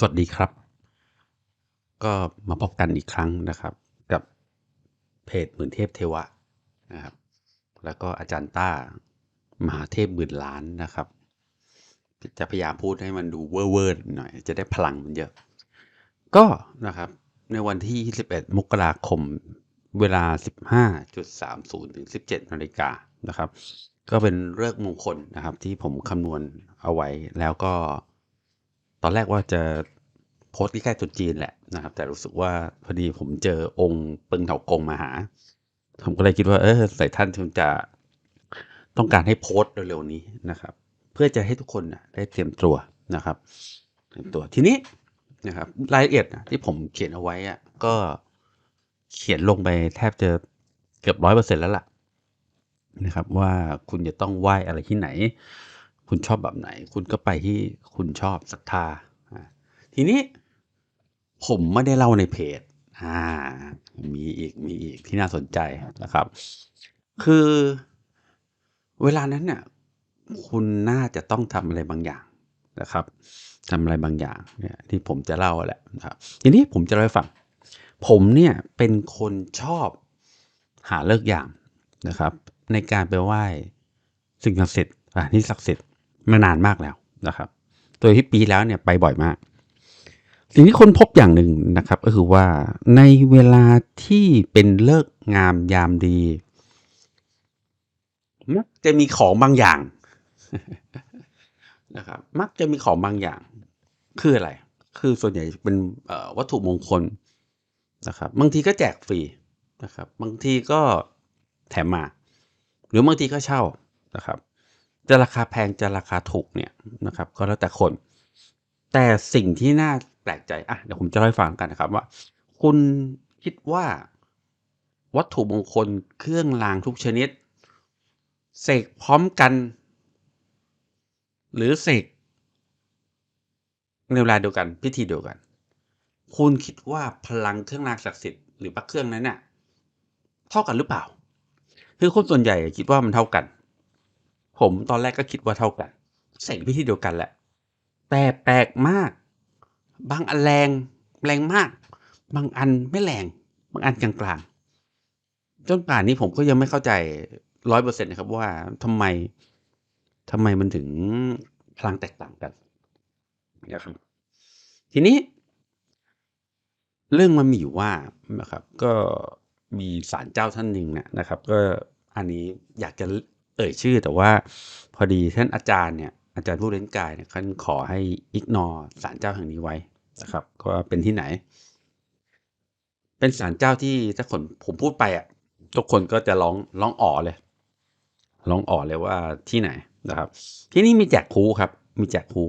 สวัสดีครับ ก็มาพบกันอีกครั้งนะครับ กับเพจหมื่นเทพเทวะนะครับ แล้วก็อาจารย์ต้ามหาเทพหมื่นล้านนะครับ จะพยายามพูดให้มันดูเวอร์ๆหน่อย จะได้พลังมันเยอะ ก็นะครับ ในวันที่21มกราคม เวลา 15.30 ถึง 17นาฬิกานะครับ ก็เป็นเลิกมงคลนะครับ ที่ผมคำนวณเอาไว้แล้วก็ ตอนแรกว่าจะโพสต์ใกล้ๆตรุษจีนแหละนะครับ แต่รู้สึกว่าพอดีผมเจอองค์ปึงเถากงมาหา ผมก็เลยคิดว่าเออใส่ท่านคงจะต้องการให้โพสต์เร็วๆนี้นะครับ เพื่อจะให้ทุกคนนะได้เตรียมตัวนะครับเตรียมตัวทีนี้นะครับรายละเอียดนะที่ผมเขียนเอาไว้อะก็เขียนลงไปแทบจะเกือบร้อยเปอร์เซ็นแล้วล่ะนะครับ ว่าคุณจะต้องไหว้อะไรที่ไหน คุณชอบแบบไหน คุณก็ไปที่คุณชอบศรัทธาทีนี้ผมไม่ได้เล่าในเพจอ่ามีอีกมีอีกที่น่าสนใจนะครับ คือเวลานั้นเนี่ยคุณน่าจะต้องทำอะไรบางอย่างนะครับทำอะไรบางอย่างเนี่ยที่ผมจะเล่าแหละนะครับทีนี้ผมจะเล่าให้ฟังผมเนี่ยเป็นคนชอบหาเลิกษ์ยามนะครับ ในการไปไหว้สิ่งศักดิ์สิทธิ์อ่าที่ศักดิ์สิทธิ์ มานานมากแล้วนะครับโดยที่ปีแล้วเนี่ยไปบ่อยมาก สิ่งที่คนพบอย่างหนึ่งนะครับ ก็คือว่าในเวลาที่เป็นเลิกงามยามดีมักจะมีของบางอย่างนะครับมักจะมีของบางอย่าง คืออะไร คือส่วนใหญ่เป็นวัตถุมงคลนะครับบางทีก็แจกฟรีนะครับ บางทีก็แถมมา หรือบางทีก็เช่านะครับ จะราคาแพงจะราคาถูกเนี่ยนะครับก็แล้วแต่คน แต่สิ่งที่น่าแปลกใจอะเดี๋ยวผมจะเล่าให้ฟังกันนะครับว่า คุณคิดว่า วัตถุมงคลเครื่องรางทุกชนิด เสกพร้อมกัน หรือเสกในเวลาเดียวกันพิธีเดียวกัน คุณคิดว่าพลังเครื่องรางศักดิ์สิทธิ์หรือพระเครื่องนั้นเนี่ยเท่ากันหรือเปล่า คือคนส่วนใหญ่คิดว่ามันเท่ากัน ผมตอนแรกก็คิดว่าเท่ากัน เสกพิธีเดียวกันแหละ แต่แปลกมาก บางอันแรงแรงมาก บางอันไม่แรง บางอันกลางๆ จนป่านนี้ผมก็ยังไม่เข้าใจร้อยเปอร์เซ็นต์นะครับว่าทำไมทำไมมันถึงพลังแตกต่างกันนะครับทีนี้ เรื่องมันมีอยู่ว่านะครับ ก็มีศาลเจ้าท่านหนึ่งเนยนะครับ ก็อันนี้อยากจะ เอ่ยชื่อ แต่ว่าพอดีท่านอาจารย์เนี่ยอาจารย์ผู้เล่นกายเนี่ยท่านขอให้อิกนอศาลเจ้าแห่งนี้ไว้นะครับก็เป็นที่ไหน เป็นศาลเจ้าที่ถ้าคนผมพูดไปอะทุกคนก็จะร้องร้องอ๋อเลยร้องอ๋อเลยว่าที่ไหนนะครับ ที่นี่มีแจกคูครับ มีแจกคู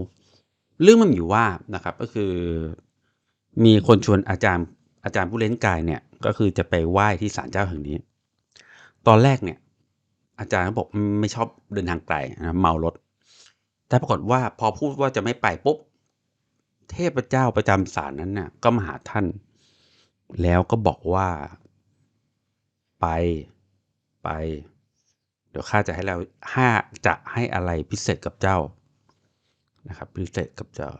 เรื่องมันอยู่ว่านะครับ ก็คือ มีคนชวนอาจารย์อาจารย์ผู้เล่นกายเนี่ย ก็คือจะไปไหว้ที่ศาลเจ้าแห่งนี้ ตอนแรกเนี่ย อาจารย์ก็บอกไม่ชอบเดินทางไกลนะเมารถ แต่ปรากฏว่าพอพูดว่าจะไม่ไปปุ๊บ เทพเจ้าประจำศาลนั้นน่ะ ก็มาหาท่าน แล้วก็บอกว่า ไปไป เดี๋ยวข้าจะให้เราห้าจะให้อะไรพิเศษกับเจ้านะครับ พิเศษกับเจ้า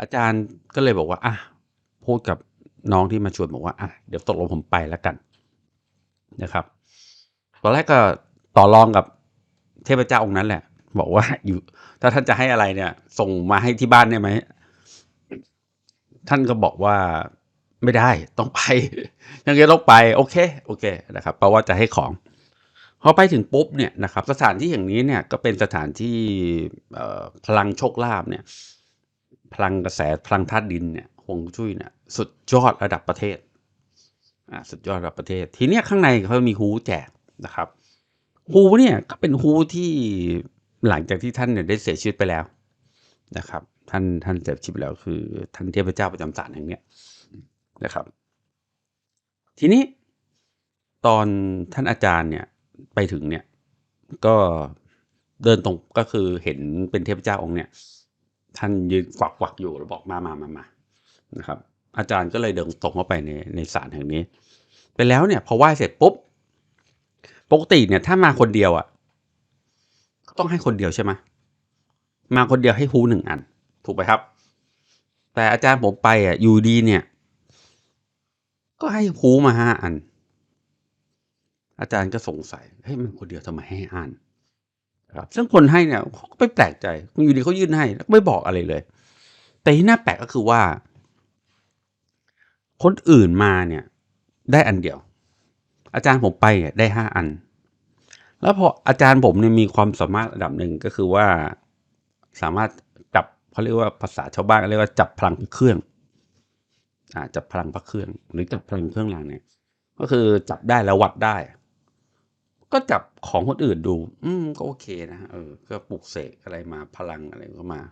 อาจารย์ก็เลยบอกว่าอะพูดกับน้องที่มาชวนบอกว่าอะเดี๋ยวตกลงผมไปแล้วกันนะครับ ตอนแรกก็ต่อรองกับเทพเจ้าองค์นั้นแหละ บอกว่าอยู่ ถ้าท่านจะให้อะไรเนี่ย ส่งมาให้ที่บ้านได้ไหมท่านก็บอกว่าไม่ได้ต้องไป ยังไงต้องไป โอเค โอเคนะครับเพราะว่าจะให้ของพอไปถึงปุ๊บเนี่ยนะครับสถานที่อย่างนี้เนี่ยก็เป็นสถานที่พลังโชคลาภเนี่ย พลังกระแสพลังธาตุดินเนี่ยฮวงจุ้ยเนี่ยสุดยอดระดับประเทศอ่าสุดยอดระดับประเทศ ทีเนี้ยข้างในเขามีฮูแจก นะครับฮูเนี่ยก็เป็นฮูที่หลังจากที่ท่านเนี่ยได้เสียชีวิตไปแล้วนะครับ ท่านท่านเสียชีวิตแล้วคือ ท่านเทพเจ้าประจำศาลแห่งเนี้ยนะครับ ทีนี้ตอนท่านอาจารย์เนี่ยไปถึงเนี่ยก็เดินตรงก็คือเห็นเป็นเทพเจ้าองค์เนี่ย ท่านยืนกวักกวักอยู่แล้วบอกมามามามานะครับ อาจารย์ก็เลยเดินตรงเข้าไปในในศาลแห่งนี้ ไปแล้วเนี่ยพอไหว้เสร็จปุ๊บ ปกติเนี่ยถ้ามาคนเดียวอะก็ต้องให้คนเดียวใช่ไหมมาคนเดียวให้ฮูหนึ่งอัน ถูกไหมครับ แต่อาจารย์ผมไปอะอยู่ดีเนี่ย ก็ให้ครูมาห้าอัน อาจารย์ก็สงสัยเฮ้ยมันคนเดียวทำไมให้อ่านครับ ซึ่งคนให้เนี่ยเขาก็ไม่แปลกใจอยู่ดีเขายื่นให้แล้วไม่บอกอะไรเลย แต่ที่น่าแปลกก็คือว่า คนอื่นมาเนี่ย ได้อันเดียว อาจารย์ผมไปได้ห้าอัน แล้วพออาจารย์ผมเนี่ยมีความสามารถระดับหนึ่งก็คือว่าสามารถจับเขาเรียกว่าภาษาชาวบ้านเรียกว่าจับพลังเครื่องอ่าจับพลังพระเครื่อง หรือจับพลังเครื่องรางเนี่ย ก็คือจับได้แล้ววัดได้ ก็จับของคนอื่นดู อืมก็โอเคนะเออก็ปลุกเสกอะไรมาพลังอะไรก็มา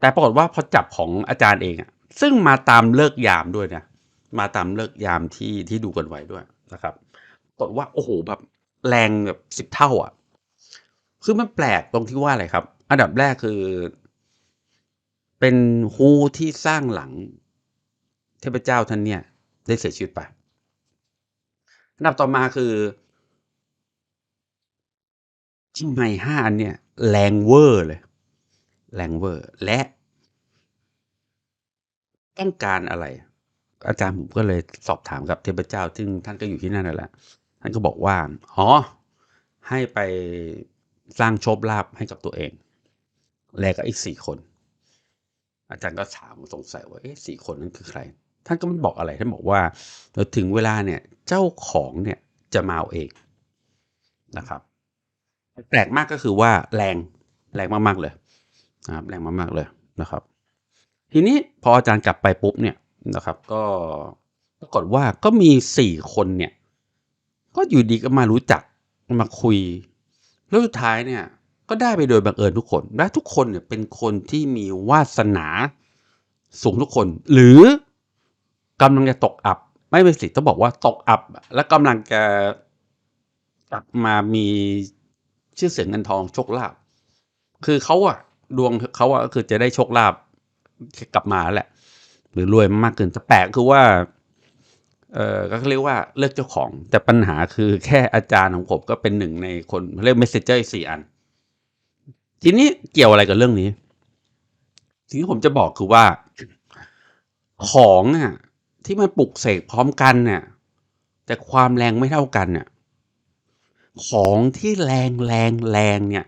แต่ปรากฏว่าพอจับของอาจารย์เองอะซึ่งมาตามเลิกยามด้วยนะมาตามเลิกยามที่ที่ดูกันไว้ด้วย นะครับปรากฏว่าโอ้โหแบบแรงแบบสิบเท่าอะ คือมันแปลกตรงที่ว่าอะไรครับ อันดับแรกคือ เป็นฮูที่สร้างหลัง เทพเจ้าท่านเนี่ย ได้เสียชีวิตไป อันดับต่อมาคือทำไมห้าอันเนี่ย แรงเวอร์เลย แรงเวอร์ และ ต้องการอะไร อาจารย์ผมก็เลยสอบถามกับเทพเจ้า ซึ่งท่านก็อยู่ที่นั่นนั่นแหละ ท่านก็บอกว่า อ๋อ ให้ไปสร้างโชคลาภให้กับตัวเอง และก็อีกสี่คน อาจารย์ก็ถามสงสัยว่า เอ๊ะสี่คนนั้นคือใคร ท่านก็ไม่บอกอะไร ท่านบอกว่าเดี๋ยวถึงเวลาเนี่ย เจ้าของเนี่ยจะมาเอาเองนะครับ แปลกมากก็คือว่าแรงแรงมากๆเลยนะครับแรงมากๆเลยนะครับ ทีนี้พออาจารย์กลับไปปุ๊บเนี่ย นะครับก็ปรากฏว่าก็มีสี่คนเนี่ย ก็อยู่ดีก็มารู้จักมาคุย แล้วสุดท้ายเนี่ย ก็ได้ไปโดยบังเอิญทุกคน และทุกคนเนี่ยเป็นคนที่มีวาสนาสูงทุกคน หรือกำลังจะตกอับ ไม่เป็นสิต้องบอกว่าตกอับ และกำลังจะกลับมามีชื่อเสียงเงินทองโชคลาภคือเขาอะดวงเขาอะก็คือจะได้โชคลาภกลับมาแหละ หรือรวยมากเกินแต่แปลกคือว่า เออก็เรียกว่าเลือกเจ้าของ แต่ปัญหาคือแค่อาจารย์ของผมก็เป็นหนึ่งในคนเรียก messenger สี่อัน ทีนี้เกี่ยวอะไรกับเรื่องนี้สิ่งที่ผมจะบอกคือว่าของเนี่ยที่มันปลุกเสกพร้อมกันเนี่ย แต่ความแรงไม่เท่ากันเนี่ยของที่แรงแรงแรงเนี่ย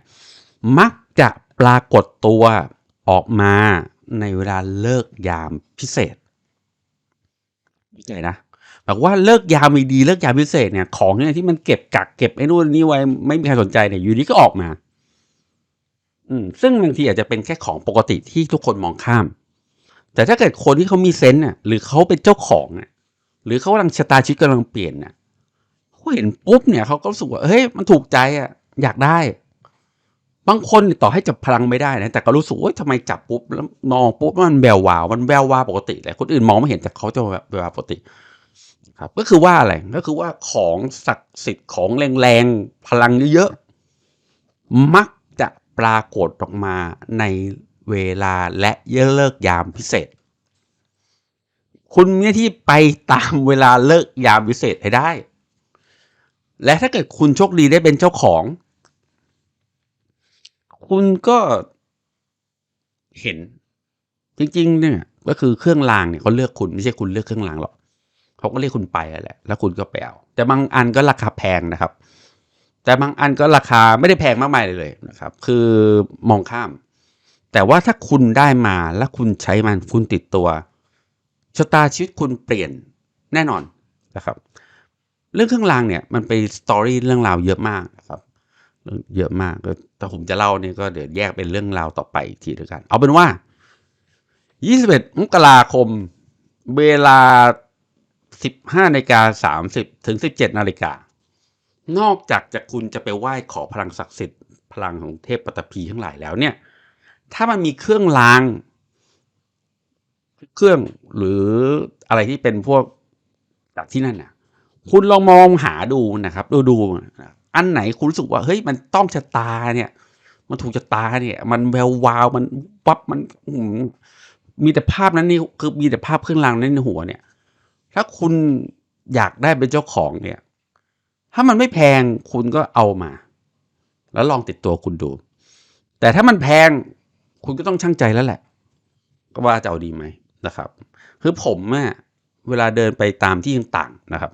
มักจะปรากฏตัวออกมา ในเวลาเลิกยามพิเศษเข้าใจนะแบบว่าเลิกยามมีดีเลิกยามพิเศษเนี่ยของเนี่ยที่มันเก็บกักเก็บไอ้นู่นนี่ไว้ไม่มีใครสนใจเนี่ยอยู่ดีก็ออกมา อืม ซึ่งบางทีอาจจะเป็นแค่ของปกติที่ทุกคนมองข้าม แต่ถ้าเกิดคนที่เขามีเซนต์น่ะหรือเขาเป็นเจ้าของน่ะหรือเขากำลังชะตาชีวิตกำลังเปลี่ยนน่ะเขาเห็นปุ๊บเนี่ยเขาก็รู้สึกว่าเฮ้ยมันถูกใจอะ อยากได้ บางคนต่อให้จับพลังไม่ได้นะแต่ก็รู้สึกว่าทำไมจับปุ๊บแล้วมองปุ๊บมันแวววาวมันแวววาวปกติแต่คนอื่นมองไม่เห็นแต่เขาจะแวววาวปกติครับก็คือว่าอะไรก็คือว่าของศักดิ์สิทธิ์ของแรงๆพลังเยอะๆมักจะปรากฏออกมาในเวลาและเลิกยามพิเศษ คุณมีหน้าที่ไปตามเวลาเลิกยามพิเศษให้ได้ และถ้าเกิดคุณโชคดีได้เป็นเจ้าของ คุณก็ เห็น จริง ๆ เนี่ย ก็คือเครื่องรางเนี่ยเขาเลือกคุณไม่ใช่คุณเลือกเครื่องรางหรอกเขาก็เรียกคุณไปแหละแล้วคุณก็ไปเอาแต่บางอันก็ราคาแพงนะครับ แต่บางอันก็ราคาไม่ได้แพงมากมายเลยนะครับ คือมองข้าม แต่ว่าถ้าคุณได้มาแล้วคุณใช้มันคุณติดตัวชะตาชีวิตคุณเปลี่ยนแน่นอนนะครับ เรื่องเครื่องรางเนี่ยมันเป็นสตอรี่เรื่องราวเยอะมากนะครับ เยอะมากแต่ผมจะเล่าเนี่ยก็เดี๋ยวแยกเป็นเรื่องราวต่อไปอีกทีด้วยกัน เอาเป็นว่า 21 มกราคม เวลา 15นาฬิกา30 ถึง 17นาฬิกานอกจากจะคุณจะไปไหว้ขอพลังศักดิ์สิทธิ์พลังของเทพปัตตภีทั้งหลายแล้วเนี่ย ถ้ามันมีเครื่องราง เครื่องหรืออะไรที่เป็นพวกจากที่นั่นน่ะ คุณลองมองหาดูนะครับ ดูดู อันไหนคุณรู้สึกว่าเฮ้ยมันต้องชะตาเนี่ย มันถูกชะตาเนี่ย มันแวววาวมันวับมันมีแต่ภาพนั้นนี่คือมีแต่ภาพเครื่องรางนั้นในหัวเนี่ย ถ้าคุณอยากได้เป็นเจ้าของเนี่ย ถ้ามันไม่แพงคุณก็เอามา แล้วลองติดตัวคุณดู แต่ถ้ามันแพงคุณก็ต้องช่างใจแล้วแหละ ก็ว่าจะเอาดีไหมนะครับ คือผมอะเวลาเดินไปตามที่ต่างๆนะครับ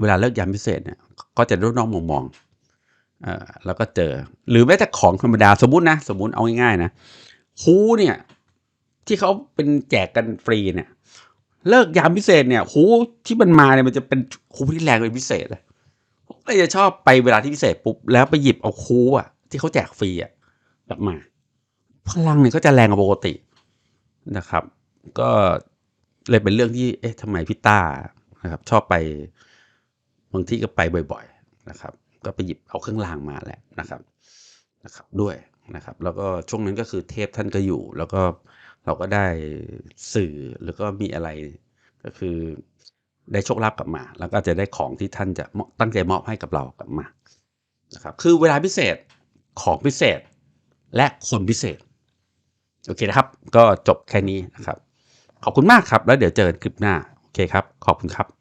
เวลาเลิกยามพิเศษเนี่ยก็จะรุ่นน้องมองๆเอ่อแล้วก็เจอ หรือแม้แต่ของธรรมดาสมมุตินะสมมุติเอาง่ายๆนะคูเนี่ย ที่เขาเป็นแจกกันฟรีเนี่ย เลิกยามพิเศษเนี่ยคูที่มันมาเนี่ยมันจะเป็นคูที่แรงเป็นพิเศษเลยผมก็จะชอบไปเวลาที่พิเศษปุ๊บแล้วไปหยิบเอาคูอะ ที่เขาแจกฟรีอะกลับมา พลังเนี่ยก็จะแรงกว่าปกตินะครับ ก็เลยเป็นเรื่องที่เอ๊ะทำไมพี่ต้านะครับ ชอบไป บางที่ก็ไปบ่อยๆนะครับ ก็ไปหยิบเอาเครื่องรางมาแหละนะครับนะครับด้วยนะครับ แล้วก็ช่วงนั้นก็คือเทพท่านก็อยู่ แล้วก็เราก็ได้สื่อแล้วก็มีอะไรก็คือได้โชคลาภกลับมา แล้วก็จะได้ของที่ท่านจะตั้งใจมอบให้กับเรากลับมานะครับ คือเวลาพิเศษของพิเศษและคนพิเศษ โอเคนะครับ ก็จบแค่นี้นะครับ ขอบคุณมากครับ แล้วเดี๋ยวเจอกันคลิปหน้า โอเคครับ ขอบคุณครับ